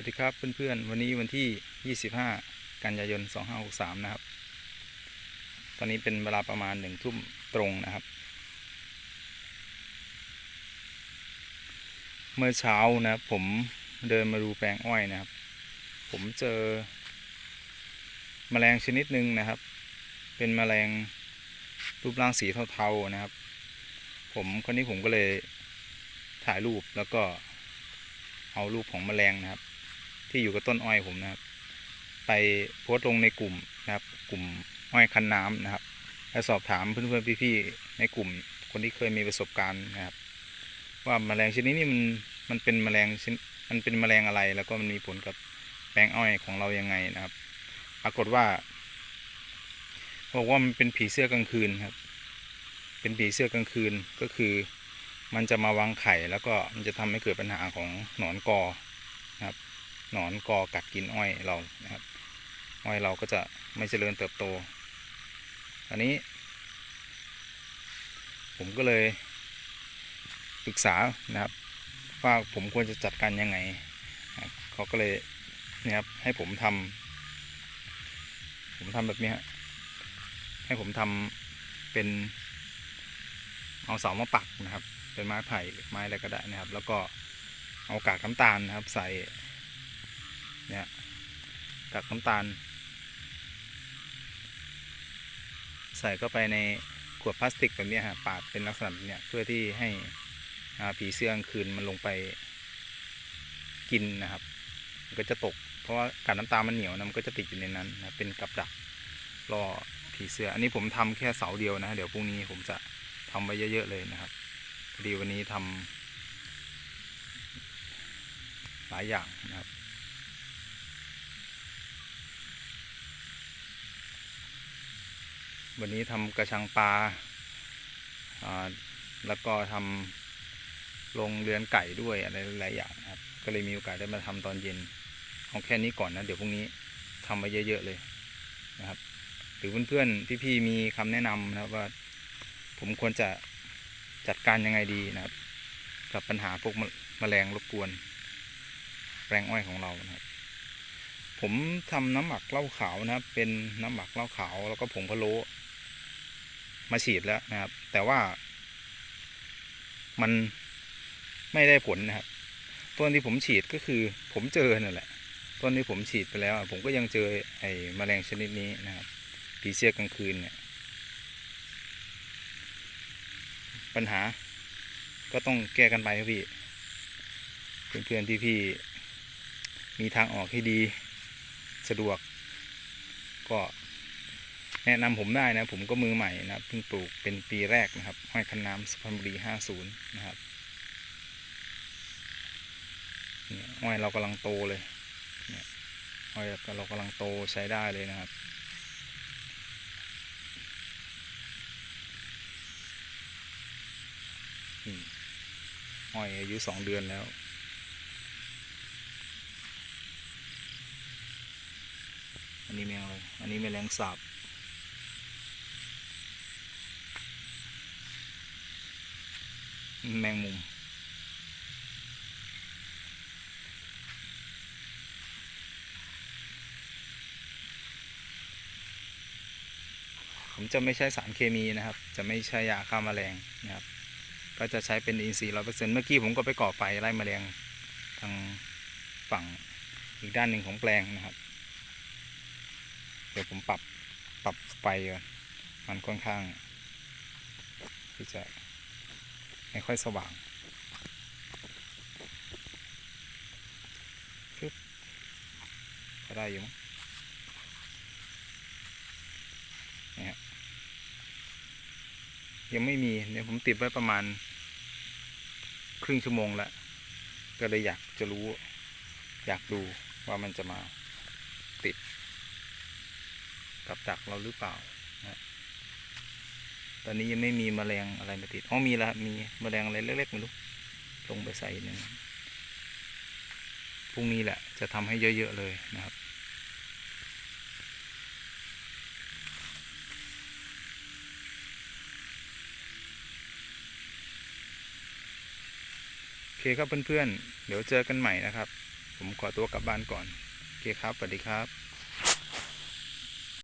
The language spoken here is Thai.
วัสดีครับเพื่อนๆ วันนี้วันที่ 25 กันยายน 2563 นะครับ ตอนนี้เป็นเวลาประมาณหนึ่งทุ่มตรงนะครับ เมื่อเช้านะผมเดินมาดูแปลงอ้อยนะครับ ผมเจอแมลงชนิดหนึ่งนะครับ เป็นแมลงรูปร่างสีเทาๆนะครับ ผมคนนี้ผมก็เลยถ่ายรูปแล้วก็เอารูปของแมลงนะครับ ที่อยู่กับต้นอ้อยผมนะครับ ไปโพสต์ลงในกลุ่มนะครับ กลุ่มอ้อยคันน้ำนะครับและสอบถามเพื่อนๆพี่ๆในกลุ่ม คนที่เคยมีประสบการณ์นะครับ ว่าแมลงชนิดนี้มันมันเป็นแมลงชนิดมันเป็นแมลงอะไร แล้วก็มันมีผลกับแปลงอ้อยของเรายังไงนะครับ ปรากฏว่าบอกว่ามันเป็นผีเสื้อกลางคืนครับ เป็นผีเสื้อกลางคืนก็คือ มันจะมาวางไข่แล้วก็มันจะทำให้เกิดปัญหาของหนอนกอ หนอนกอกัดกินอ้อยเรานะครับ อ้อยเราก็จะไม่เจริญเติบโต อันนี้ ผมก็เลยปรึกษานะครับ ว่าผมควรจะจัดการยังไงนะเขาก็เลยนี่ยครับให้ผมทำผมทำแบบนี้ฮะให้ผมทำเป็นเอาเสามาปักนะครับ เป็นไม้ไผ่หรือไม้อะไรก็ได้นะครับ แล้วก็เอากากน้ำตาลนะครับ ใส่ เนี่ยกากน้ำตาล ใส่เข้าไปในขวดพลาสติกแบบนี้ฮะปาดเป็นลักษณะแบบเนี้ยเพื่อที่ให้ผีเสื้อกลางคืนมันลงไปกินนะครับ มันก็จะตก เพราะว่ากากน้ำตาลมันเหนียวนะมันก็จะติดอยู่ในนั้นนะเป็นกับดักล่อผีเสื้อ อันนี้ผมทำแค่เสาเดียวนะ เดี๋ยวพรุ่งนี้ผมจะทำไว้เยอะๆเลยนะครับพอดีวันนี้ทำหลายอย่างนะครับ วันนี้ทำกระชังปลาแล้วก็ทำลงเรือนไก่ด้วยอะไรหลายอย่างครับ ก็เลยมีโอกาสได้มาทำตอนเย็นเอาแค่นี้ก่อนนะ เดี๋ยวพรุ่งนี้ทำไปเยอะๆเลยนะครับหรือเพื่อนๆพี่ๆมีคำแนะนำนะครับว่าผมควรจะจัดการยังไงดีนะครับ กับปัญหาพวกแมลงรบกวนแปลงอ้อยของเรานะครับ ผมทำน้ำหมักเหล้าขาวนะครับ เป็นน้ำหมักเหล้าขาว แล้วก็ผงพะโล้ มาฉีดแล้วนะครับ แต่ว่า มันไม่ได้ผลนะครับต้นที่ผมฉีดก็คือ ผมเจอนั่นแหละต้นที่ผมฉีดไปแล้ว ผมก็ยังเจอไอ้แมลงชนิดนี้นะครับผีเสื้อกลางคืนเนี่ย ปัญหาก็ต้องแก้กันไปครับพี่ เพื่อนๆที่พี่มีทางออกที่ดี สะดวกก็ แนะนำผมได้นะ ผมก็มือใหม่นะเพิ่งปลูกเป็นปีแรกนะครับห้อยคันน้ำสุพรรณบุรี50นะครับเนี่ยอ้อยเรากำลังโตเลยเนี่ยอ้อยเรากำลังโตใช้ได้เลยนะครับนี่อ้อยอายุสองเดือนแล้วอันนี้แมงอะไรอันนี้แมลงสาบ แมงมุม ผมจะไม่ใช้สารเคมีนะครับ จะไม่ใช้ยาฆ่าแมลงนะครับ ก็จะใช้เป็นอินทรีย์ร้อยเปอร์เซ็นต์เมื่อกี้ผมก็ไปก่อไฟไล่แมลงทางฝั่งอีกด้านหนึ่งของแปลงนะครับ เดี๋ยวผมปรับปรับไฟก่อนมันค่อนข้างที่จะ ไม่ค่อยสว่างฟึบก็ได้อยู่มั้งนี่ฮะยังไม่มีเนี่ยผมติดไว้ประมาณ ครึ่งชั่วโมงแล้วก็เลยอยากจะรู้ อยากดูว่ามันจะมาติด กับดักเราหรือเปล่า อนนี้ยังไม่มีแมลงอะไรมาติดอ๋อมีล้วมีแมลงอะไรเล็กๆไม่รู้ลงไปใส่หนึ่งพรุ่งนี้แหละจะทำให้เยอะๆเลยนะครับโอเคครับเพื่อนๆ เดี๋ยวเจอกันใหม่นะครับ ผมขอตัวกลับบ้านก่อน โอเคครับสวัสดีครับ